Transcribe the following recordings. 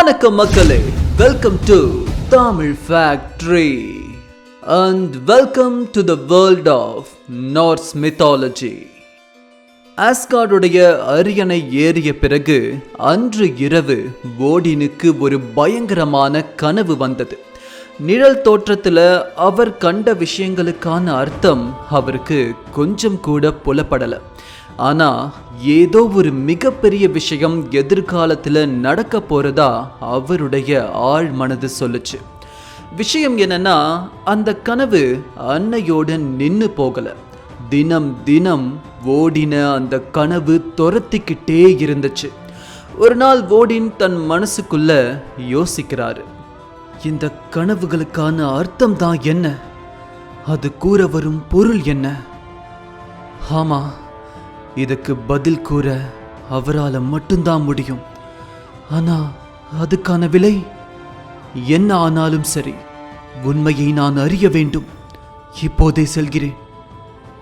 வணக்கம் மக்களே. Welcome to Tamil factory and welcome to the world of Norse mythology ஆஸ்கார்டுடைய அரியணை ஏறிய பிறகு அன்று இரவு ஓடினுக்கு ஒரு பயங்கரமான கனவு வந்தது. நிழல் தோற்றத்தில் அவர் கண்ட விஷயங்களுக்கான அர்த்தம் அவருக்கு கொஞ்சம் கூட புலப்படலை. ஆனால் ஏதோ ஒரு மிகப்பெரிய விஷயம் எதிர்காலத்தில் நடக்க போகிறதா அவருடைய ஆழ் மனது சொல்லுச்சு. விஷயம் என்னன்னா அந்த கனவு அன்னையோட நின்று போகலை. தினம் தினம் ஓடின அந்த கனவு துரத்திக்கிட்டே இருந்துச்சு. ஒரு நாள் ஓடின் தன் மனசுக்குள்ள யோசிக்கிறாரு. இந்த கனவுகளுக்கான அர்த்தம் தான் என்ன? அது கூற வரும் பொருள் என்ன? ஆமாம் இதுக்கு பதில் கூற அவரால் மட்டும்தான் முடியும். ஆனா அதுக்கான விலை? என்ன ஆனாலும் சரி உண்மையை நான் அறிய வேண்டும். இப்போதே செல்கிறேன்.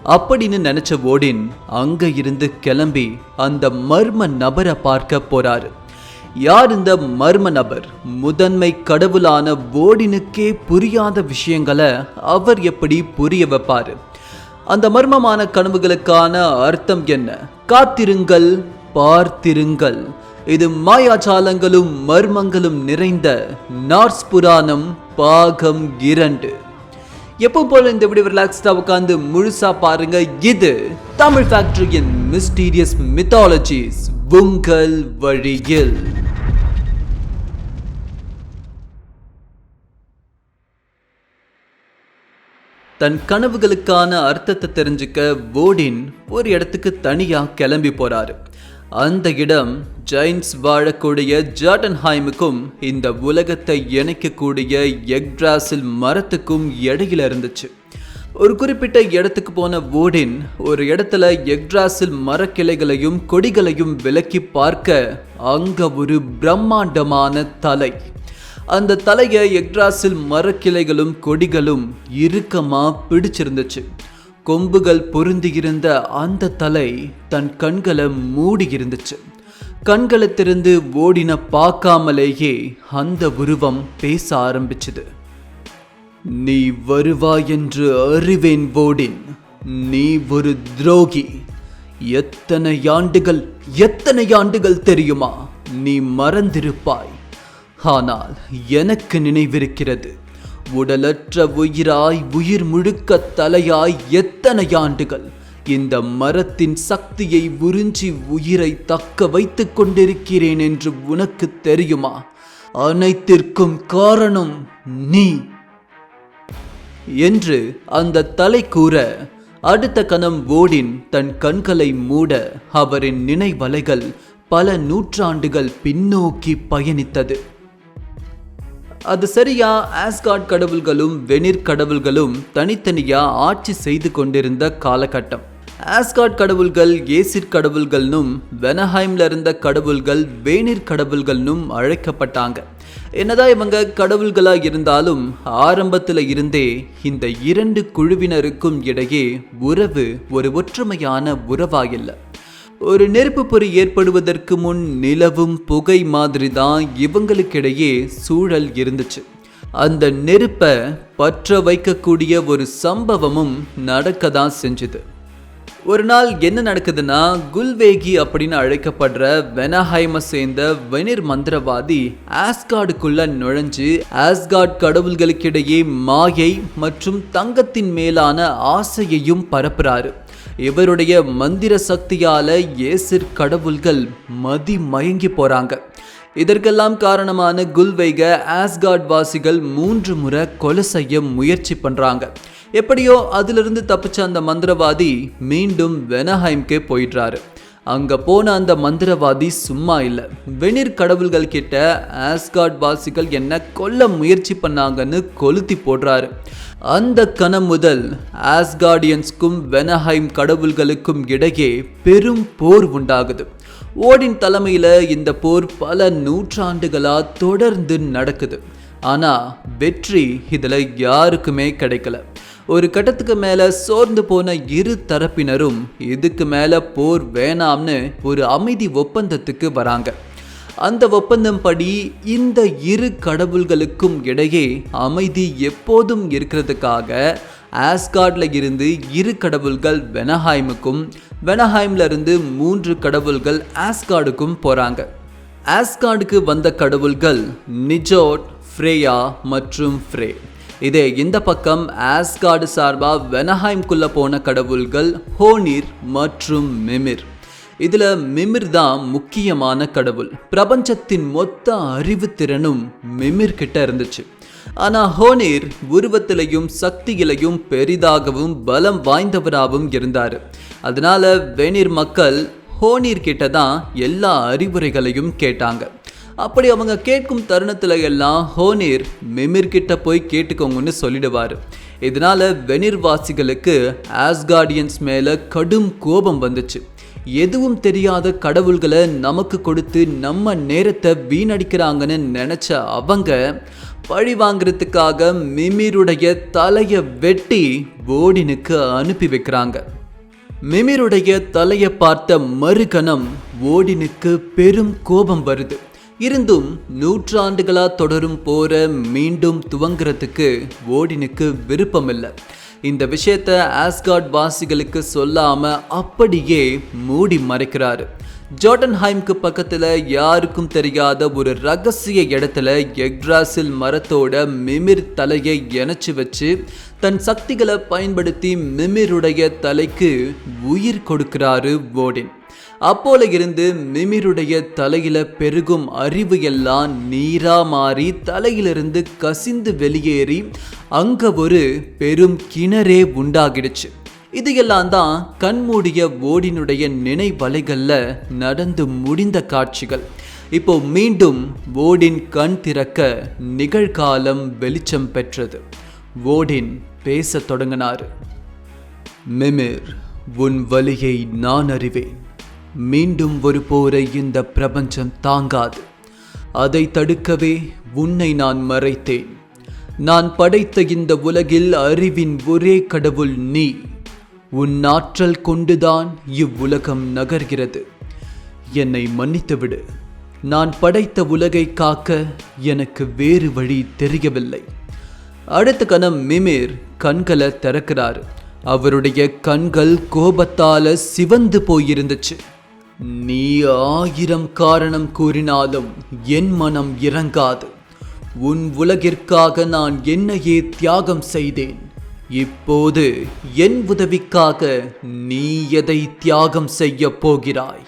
அப்படின்னு நினைச்ச ஓடின் அங்க இருந்து கிளம்பி அந்த மர்ம நபரை பார்க்க போறாரு. யார் இந்த மர்ம நபர்? முதன்மை கடவுளான ஓடினுக்கே புரியாத விஷயங்களை அவர் எப்படி புரிய வைப்பாரு? அந்த மர்மமான கனவுகளுக்கான அர்த்தம் என்ன? காத்திருங்கள் பார்த்திருங்கள். இது மாயாஜாலங்களும் மர்மங்களும் நிறைந்த நார்ஸ் புராணம் பாகம் இரண்டு. எப்போ போல இந்த வீடியோ ரிலாக்ஸ்டாக உட்காந்து முழுசா பாருங்க. இது தமிழ் ஃபேக்டரியின் மிஸ்டீரியஸ் மித்தாலஜிஸ் உங்கள் வழியில். தன் கனவுகளுக்கான அர்த்தத்தை தெரிஞ்சுக்க போடின் ஒரு இடத்துக்கு தனியாக கிளம்பி போகிறாரு அந்த இடம் ஜெயின்ஸ் வாழக்கூடிய ஜாட்டன்ஹாய்முக்கும் இந்த உலகத்தை இணைக்கக்கூடிய எக்ட்ராசில் மரத்துக்கும் இடையில இருந்துச்சு. ஒரு குறிப்பிட்ட இடத்துக்கு போன ஓடின் ஒரு இடத்துல எக்ட்ராசில் மரக்கிளைகளையும் கொடிகளையும் விலக்கி பார்க்க அங்க ஒரு பிரம்மாண்டமான தலை. அந்த தலையை எக்ராஸில் மரக்கிளைகளும் கொடிகளும் இறுக்கமாக பிடிச்சிருந்துச்சு. கொம்புகள் பொருந்தியிருந்த அந்த தலை தன் கண்களை மூடி இருந்துச்சு கண்களை திறந்து ஓடின பார்க்காமலேயே அந்த உருவம் பேச ஆரம்பிச்சது. நீ வருவாய் என்று அறிவேன் போடின். நீ ஒரு துரோகி. எத்தனை ஆண்டுகள் எத்தனை ஆண்டுகள் தெரியுமா? நீ மறந்திருப்பாய். ஆனால் எனக்கு நினைவிருக்கிறது உடலற்ற உயிராய் உயிர் முழுக்க தலையாய் எத்தனை ஆண்டுகள் இந்த மரத்தின் சக்தியை உறிஞ்சி உயிரை தக்க வைத்துக் கொண்டிருக்கிறேன் என்று உனக்கு தெரியுமா? அனைத்திற்கும் காரணம் நீ. என்று அந்த தலை கூற அடுத்த கணம் ஓடின் தன் கண்களை மூட அவரின் நினைவலைகள் பல நூற்றாண்டுகள் பின்னோக்கி பயணித்தது. அது சரியா? ஆஸ்காட் கடவுள்களும் வெனிர் கடவுள்களும் தனித்தனியா ஆட்சி செய்து கொண்டிருந்த காலகட்டம். ஆஸ்காட் கடவுள்கள் ஏசிர் கடவுள்கள்னும் வெனஹைம்ல இருந்த கடவுள்கள் வேனிர் கடவுள்கள்னும் அழைக்கப்பட்டாங்க. என்னதான் இவங்க கடவுள்களாக இருந்தாலும் ஆரம்பத்தில் இருந்தே இந்த இரண்டு குழுவினருக்கும் இடையே உறவு ஒரு ஒற்றுமையான உறவாக இல்லை ஒரு நெருப்பு பொறி ஏற்படுவதற்கு முன் நிலவும் புகை மாதிரி தான் இவங்களுக்கிடையே சூழல் இருந்துச்சு. அந்த நெருப்பை பற்ற வைக்கக்கூடிய ஒரு சம்பவமும் நடக்க தான் செஞ்சுது. ஒரு நாள் என்ன நடக்குதுன்னா குல்வேகி அப்படின்னு அழைக்கப்படுற வெனஹைமை சேர்ந்த வெனிர் மந்திரவாதி ஆஸ்கார்டுக்குள்ள நுழைஞ்சு ஆஸ்கார்ட் கடவுள்களுக்கிடையே மாயை மற்றும் தங்கத்தின் மேலான ஆசையையும் பரப்புறாரு. இவருடைய மந்திர சக்தியால ஏசிர் கடவுள்கள் மதி மயங்கி போறாங்க. இதற்கெல்லாம் காரணமான குல்வைக ஆஸ்கார்ட் வாசிகள் மூன்று முறை கொலை செய்ய முயற்சி பண்றாங்க. எப்படியோ அதிலிருந்து தப்பிச்ச அந்த மந்திரவாதி மீண்டும் வெனஹைம்கே போயிடுறாரு. அங்க போன அந்த மந்திரவாதி சும்மா இல்லை. வெனிர் கடவுள்கள் கிட்ட ஆஸ்கார்ட் வாசிகள் என்ன கொல்ல முயற்சி பண்ணாங்கன்னு கொளுத்தி போடுறாரு. அந்த கணம் முதல் ஆஸ்கார்டியன்ஸ்க்கும் வெனஹைம் கடவுள்களுக்கும் இடையே பெரும் போர் உண்டாகுது. ஓடின் தலைமையில் இந்த போர் பல நூற்றாண்டுகளாக தொடர்ந்து நடக்குது. ஆனால் வெற்றி இதில் யாருக்குமே கிடைக்கல. ஒரு கட்டத்துக்கு மேலே சோர்ந்து போன இரு தரப்பினரும் இதுக்கு மேலே போர் வேணாம்னு ஒரு அமைதி ஒப்பந்தத்துக்கு வராங்க. அந்த ஒப்பந்தம் படி இந்த இரு கடவுள்களுக்கும் இடையே அமைதி எப்போதும் இருக்கிறதுக்காக ஆஸ்கார்டில் இருந்து இரு கடவுள்கள் வெனஹாய்முக்கும் வெனஹாய்மில் இருந்து மூன்று கடவுள்கள் ஆஸ்கார்டுக்கும் போகிறாங்க ஆஸ்கார்டுக்கு வந்த கடவுள்கள் நிஜோட் ஃப்ரேயா மற்றும் ஃப்ரே. இதே இந்த பக்கம் ஆஸ்கார்டு சார்பாக வெனஹைம்குள்ள போன கடவுள்கள் ஹோனிர் மற்றும் மிமிர். இதுல மிமிர் தான் முக்கியமான கடவுள். பிரபஞ்சத்தின் மொத்த அறிவுத்திறனும் மிமிர் கிட்ட இருந்துச்சு. ஆனா ஹோனீர் உருவத்திலையும் சக்தியிலையும் பெரிதாகவும் பலம் வாய்ந்தவராகவும் இருந்தார். அதனால வெனிர் மக்கள் ஹோனீர் கிட்ட தான் எல்லா அறிவுரைகளையும் கேட்டாங்க. அப்படி அவங்க கேட்கும் தருணத்தில் எல்லாம் ஹோனீர் மிமிர் கிட்ட போய் கேட்டுக்கோங்கன்னு சொல்லிடுவார். இதனால வெனிர்வாசிகளுக்கு ஆஸ்கார்டியன்ஸ் மேலே கடும் கோபம் வந்துச்சு. எதுவும் தெரியாத கடவுள்களை நமக்கு கொடுத்து நம்ம நேரத்தை வீணடிக்கிறாங்கன்னு நினச்ச அவங்க பழி வாங்குறதுக்காக மிமிருடைய தலையை வெட்டி ஓடினுக்கு அனுப்பி வைக்கிறாங்க. மிமிருடைய தலையை பார்த்த மறுகணம் ஓடினுக்கு பெரும் கோபம் வருது. இருந்தும் நூற்றாண்டுகளா தொடரும் போற மீண்டும் துவங்குறதுக்கு ஓடினுக்கு விருப்பம் இல்லை இந்த விஷயத்த ஆஸ்கார்ட் வாசிகளுக்கு சொல்லாம அப்படியே மூடி மறைக்கிறாரு. ஜோட்டன்ஹைம்க்கு பக்கத்தில் யாருக்கும் தெரியாத ஒரு ரகசிய இடத்துல எக்ராசில் மரத்தோட மிமிர் தலையை இணைச்சி வச்சு தன் சக்திகளை பயன்படுத்தி மிமிருடைய தலைக்கு உயிர் கொடுக்கிறாரு ஓடின் அப்போல இருந்து மிமிருடைய தலையில பெருகும் அறிவு எல்லாம் நீரா மாறி தலையிலிருந்து கசிந்து வெளியேறி அங்க ஒரு பெரும் கிணறே உண்டாகிடுச்சு. இது எல்லாம் தான் கண்மூடிய ஓடினுடைய நினைவலைகளில் நடந்து முடிந்த காட்சிகள். இப்போ மீண்டும் ஓடின் கண் திறக்க நிகழ்காலம் வெளிச்சம் பெற்றது. ஓடின் பேசத் தொடங்கினார். மிமிர் உன் வழியை நான் அறிவேன். மீண்டும் ஒரு போரை இந்த பிரபஞ்சம் தாங்காது. அதை தடுக்கவே உன்னை நான் மறைத்தேன். நான் படைத்த இந்த உலகில் அறிவின் ஒரே கடவுள் நீ. உன் ஆற்றல் கொண்டுதான் இவ்வுலகம் நகர்கிறது. என்னை மன்னித்துவிடு. நான் படைத்த உலகை காக்க எனக்கு வேறு வழி தெரியவில்லை. அடுத்த கணம் மிமிர் கண்களை திறக்கிறாரு. அவருடைய கண்கள் கோபத்தால சிவந்து போயிருந்துச்சு. நீ ஆயிரம் காரணம் கூறினாலும் என் மனம் இறங்காது. உன் உலகிற்காக நான் என்னையே தியாகம் செய்தேன். இப்போது என் உதவிக்காக நீ எதை தியாகம் செய்ய போகிறாய்?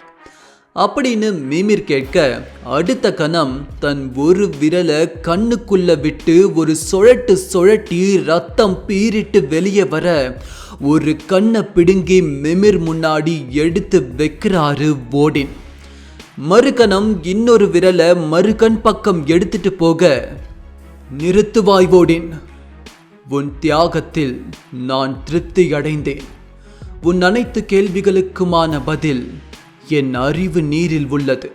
அப்படின்னு மிமிர் கேட்க அடுத்த கணம் தன் ஒரு விரலை கண்ணுக்குள்ள விட்டு ஒரு சுழட்டு சுழட்டி ரத்தம் பீறிட்டு வெளியே வர ஒரு கண்ணை பிடுங்கி மிமிர் முன்னாடி எடுத்து வைக்கிறாரு ஓடின் மறுகணம் இன்னொரு விரலை மறுகண் பக்கம் எடுத்துட்டு போக நிறுத்துவாய் ஓடின் உன் தியாகத்தில் நான் திருப்தி அடைந்தேன். உன் அனைத்து கேள்விகளுக்குமான பதில் என் அறிவு நீரில் உள்ளது.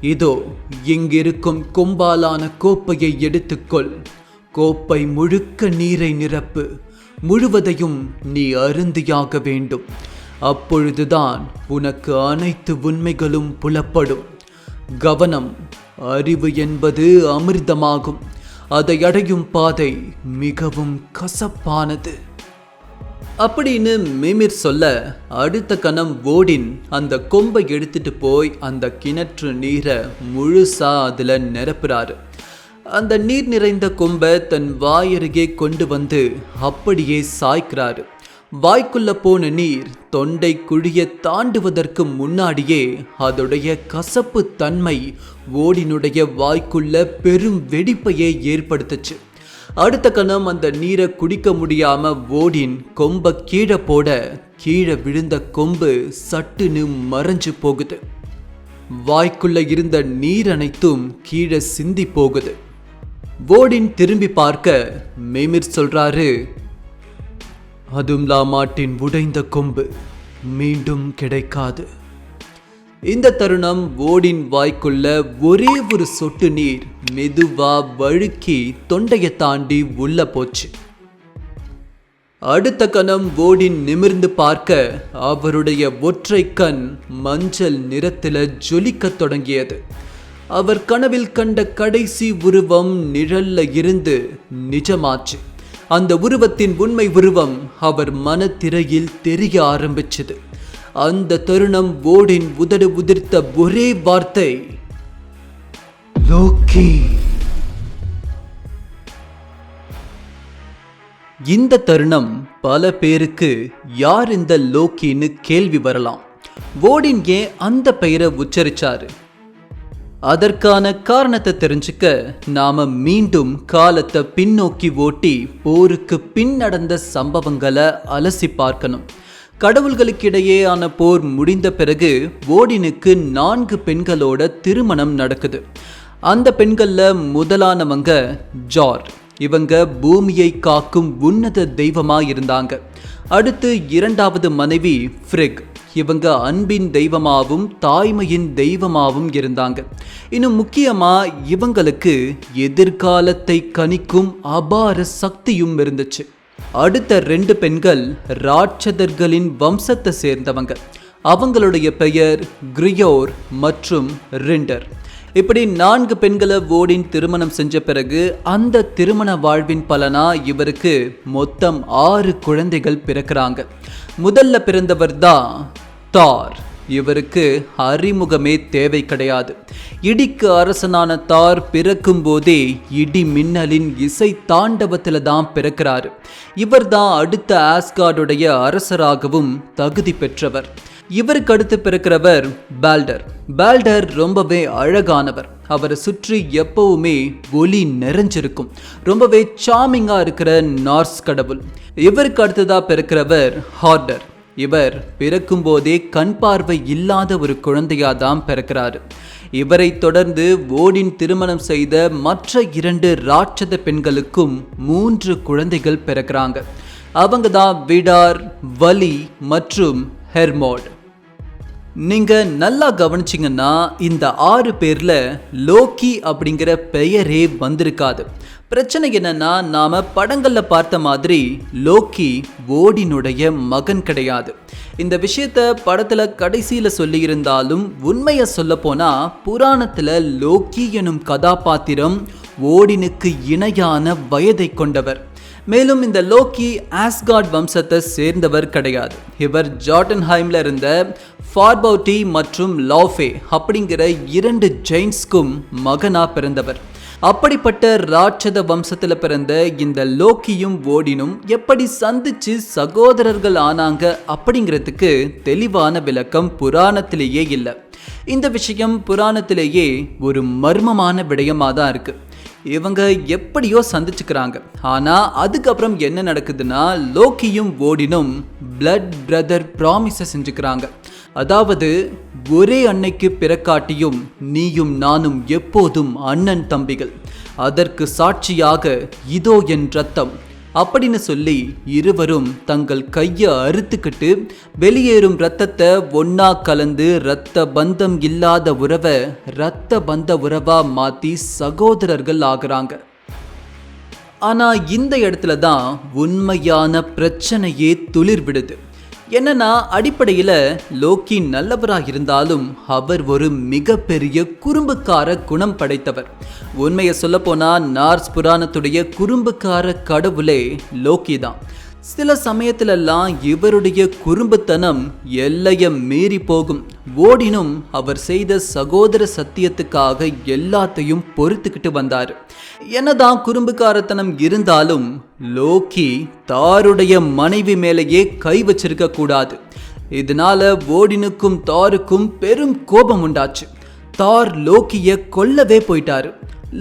இதோ இங்கிருக்கும் கொம்பாலான கோப்பையை எடுத்துக்கொள். கோப்பை முழுக்க நீரை நிரப்பு. முழுவதையும் நீ அருந்தியாக வேண்டும். அப்பொழுதுதான் உனக்கு அனைத்து உண்மைகளும் புலப்படும். கவனம் அறிவு என்பது அமிர்தமாகும். அதை அடையும் பாதை மிகவும் கசப்பானது. அப்படின்னு மிமிர் சொல்ல அடுத்த கணம் ஓடின் அந்த கொம்பை எடுத்துட்டு போய் அந்த கிணற்று நீரை முழுசா அதில் நிரப்புறாரு. அந்த நீர் நிறைந்த கொம்பை தன் வாயருகே கொண்டு வந்து அப்படியே சாய்க்கிறாரு. வாய்க்குள்ள போன நீர் தொண்டை குழிய தாண்டுவதற்கு முன்னாடியே அதோடைய கசப்பு தன்மை ஓடினுடைய வாய்க்குள்ள பெரும் வெடிப்பையே ஏற்படுத்துச்சு. அடுத்த கணம் அந்த நீரை குடிக்க முடியாம ஓடின் கொம்ப கீழே போட கீழே விழுந்த கொம்பு சட்டுன்னு மறைஞ்சு போகுது. வாய்க்குள்ள இருந்த நீர் அனைத்தும் கீழே சிந்தி போகுது. ஓடின் திரும்பி பார்க்க மேமிர் சொல்றாரு அதும்லா மாட்டின் உடைந்த கொம்பு மீண்டும் கிடைக்காது. இந்த தருணம் ஓடின் வாய்க்குள்ள ஒரே ஒரு சொட்டு நீர் மெதுவா வழுக்கி தொண்டையை தாண்டி உள்ள போச்சு. அடுத்த கணம் ஓடின் நிமிர்ந்து பார்க்க அவருடைய ஒற்றை கண் மஞ்சள் நிறத்தில் ஜொலிக்கத் தொடங்கியது. அவர் கனவில் கண்ட கடைசி உருவம் நிழல்ல இருந்து நிஜமாச்சு. அந்த உருவத்தின் உண்மை உருவம் அவர் மனத்திரையில் தெரிய ஆரம்பிச்சது. அந்த தருணம் போர்டின் உதடு உதிர்த்த ஒரே வார்த்தை லோக்கி இந்த தருணம் பல பேருக்கு யார் இந்த லோக்கின்னு கேள்வி வரலாம். போர்டின் ஏன் அந்த பெயரை உச்சரிச்சாரு? அதற்கான காரணத்தை தெரிஞ்சுக்க நாம மீண்டும் காலத்தை பின்னோக்கி ஓட்டி போருக்கு பின் நடந்த சம்பவங்களை அலசி பார்க்கணும். கடவுள்களுக்கிடையேயான போர் முடிந்த பிறகு ஓடினுக்கு நான்கு பெண்களோட திருமணம் நடக்குது. அந்த பெண்களில் முதலானவங்க ஜார். இவங்க பூமியை காக்கும் உன்னத தெய்வமாக இருந்தாங்க அடுத்து இரண்டாவது மனைவி ஃப்ரிக். இவங்க அன்பின் தெய்வமாகவும் தாய்மையின் தெய்வமாகவும் இருந்தாங்க. இன்னும் முக்கியமாக இவங்களுக்கு எதிர்காலத்தை கணிக்கும் அபார சக்தியும் இருந்துச்சு. அடுத்த ரெண்டு பெண்கள் ராட்சதர்களின் வம்சத்தை சேர்ந்தவங்க. அவங்களுடைய பெயர் கிரியோர் மற்றும் ரிண்டர். இப்படி நான்கு பெண்களை ஓடின் திருமணம் செஞ்ச பிறகு அந்த திருமண வாழ்வின் பலனா இவருக்கு மொத்தம் ஆறு குழந்தைகள் பிறக்கிறாங்க. முதல்ல பிறந்தவர் தான் தார். இவருக்கு அறிமுகமே தேவை கிடையாது. இடிக்கு அரசனான தார் பிறக்கும் போதே இடி மின்னலின் இசை தாண்டவத்தில் தான் பிறக்கிறாரு. இவர் தான் அடுத்த ஆஸ்கார்டுடைய அரசராகவும் தகுதி பெற்றவர். இவருக்கு அடுத்து பிறக்கிறவர் பால்டர். பால்டர் ரொம்பவே அழகானவர். அவரை சுற்றி எப்பவுமே ஒளி நிறைஞ்சிருக்கும். ரொம்பவே சாமிங்காக இருக்கிற நார்ஸ் கடவுள். இவருக்கு அடுத்ததா பிறக்கிறவர் ஹார்டர் இவர் பிறக்கும் போதே கண் பார்வை இல்லாத ஒரு குழந்தையாக தான் பிறக்கிறாரு. இவரை தொடர்ந்து ஓடின் திருமணம் செய்த மற்ற இரண்டு ராட்சத பெண்களுக்கும் மூன்று குழந்தைகள் பிறக்கிறாங்க. அவங்க தான் விடார் வலி மற்றும் ஹெர்மோட். நீங்கள் நல்லா கவனிச்சிங்கன்னா இந்த ஆறு பேரில் லோக்கி அப்படிங்கிற பெயரே வந்திருக்காது. பிரச்சனை என்னன்னா நாம் படங்களில் பார்த்த மாதிரி லோக்கி ஓடினுடைய மகன் கிடையாது. இந்த விஷயத்த படத்தில் கடைசியில் சொல்லியிருந்தாலும் உண்மையை சொல்லப்போனால் புராணத்தில் லோக்கி எனும் கதாபாத்திரம் ஓடினுக்கு இணையான வயதை கொண்டவர். மேலும் இந்த லோக்கி ஆஸ்கார்ட் வம்சத்தை சேர்ந்தவர் கிடையாது. இவர் ஜாட்டன்ஹைமில் இருந்த ஃபார்பவுட்டி மற்றும் லாஃபே அப்படிங்கிற இரண்டு ஜெயின்ஸ்க்கும் மகனாக பிறந்தவர். அப்படிப்பட்ட ராட்சத வம்சத்தில் பிறந்த இந்த லோக்கியும் ஓடினும் எப்படி சந்திச்சு சகோதரர்கள் ஆனாங்க அப்படிங்கிறதுக்கு தெளிவான விளக்கம் புராணத்திலேயே இல்லை. இந்த விஷயம் புராணத்திலேயே ஒரு மர்மமான விடயமாக தான் இருக்குது இவங்க எப்படியோ சந்திச்சுக்கிறாங்க. ஆனால் அதுக்கப்புறம் என்ன நடக்குதுன்னா லோக்கியும் ஓடினும் பிளட் பிரதர் ப்ராமிஸை செஞ்சுக்கிறாங்க. அதாவது ஒரே அன்னைக்கு பிறக்காட்டியும் நீயும் நானும் எப்போதும் அண்ணன் தம்பிகள். அதற்கு சாட்சியாக இதோ என் ரத்தம். அப்படின்னு சொல்லி இருவரும் தங்கள் கையை அறுத்துக்கிட்டு வெளியேறும் ரத்தத்தை ஒன்னா கலந்து ரத்த பந்தம் இல்லாத உறவை ரத்த பந்த உறவா மாத்தி சகோதரர்கள் ஆகிறாங்க. ஆனா இந்த இடத்துல தான் உண்மையான பிரச்சனையே துளிர் விடுது என்னன்னா அடிப்படையில் லோக்கி நல்லவராக இருந்தாலும் அவர் ஒரு மிகப்பெரிய குறும்புக்கார குணம் படைத்தவர். உண்மையை சொல்லப்போனால் நார்ஸ் புராணத்துடைய குறும்புக்கார கடவுளே லோக்கி தான் சில சமயத்திலெல்லாம் இவருடைய குறும்புத்தனம் எல்லைய மீறி போகும். ஓடினும் அவர் செய்த சகோதர சத்தியத்துக்காக எல்லாத்தையும் பொறுத்துக்கிட்டு வந்தார். என்னதான் குறும்புக்காரத்தனம் இருந்தாலும் லோக்கி தாருடைய மனைவி மேலேயே கை வச்சிருக்க கூடாது. இதனால ஓடினுக்கும் தாருக்கும் பெரும் கோபம் உண்டாச்சு. தார் லோக்கிய கொல்லவே போயிட்டாரு.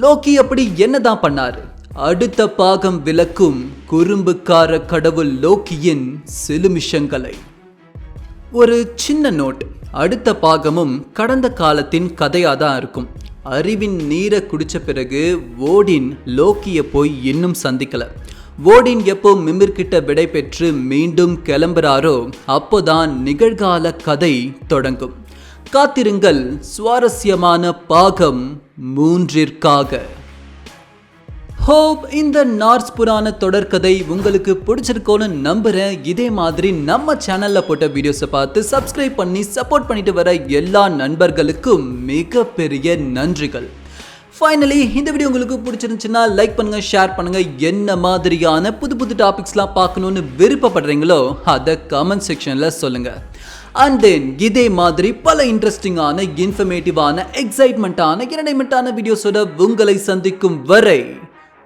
லோக்கி அப்படி என்னதான் பண்ணாரு? அடுத்த பாகம் விளக்கும் குறும்புக்கார கடவுள் லோக்கியின் சிலுமிஷங்களை. ஒரு சின்ன நோட். அடுத்த பாகமும் கடந்த காலத்தின் கதையாக தான் இருக்கும். அறிவின் நீரை குடித்த பிறகு ஓடின் லோக்கியை போய் இன்னும் சந்திக்கலை. ஓடின் எப்போ மிமிர்கிட்ட விடை பெற்று மீண்டும் கிளம்புறாரோ அப்போதான் நிகழ்கால கதை தொடங்கும். காத்திருங்கள் சுவாரஸ்யமான பாகம் மூன்றிற்காக. ஹோப் இந்த நார்ஸ் புராண தொடர்கதை உங்களுக்கு பிடிச்சிருக்கோன்னு நம்புகிறேன் இதே மாதிரி நம்ம சேனலில் போட்ட வீடியோஸை பார்த்து சப்ஸ்கிரைப் பண்ணி சப்போர்ட் பண்ணிட்டு வர எல்லா நண்பர்களுக்கும் மிகப்பெரிய நன்றிகள். ஃபைனலி இந்த வீடியோ உங்களுக்கு பிடிச்சிருந்துச்சுன்னா லைக் பண்ணுங்கள் ஷேர் பண்ணுங்கள் என்ன மாதிரியான புது புது டாபிக்ஸ்லாம் பார்க்கணும்னு விருப்பப்படுறீங்களோ அதை கமெண்ட் செக்ஷனில் சொல்லுங்கள் அண்ட் தென் இதே மாதிரி பல இன்ட்ரெஸ்டிங்கான இன்ஃபர்மேட்டிவான எக்ஸைட்மெண்ட்டான என்டர்டைன்மெண்ட்டான வீடியோஸோட உங்களை சந்திக்கும் வரை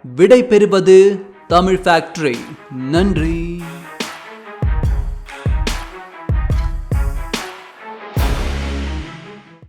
விடை பெறுவது தமிழ் ஃபேக்டரி நன்றி.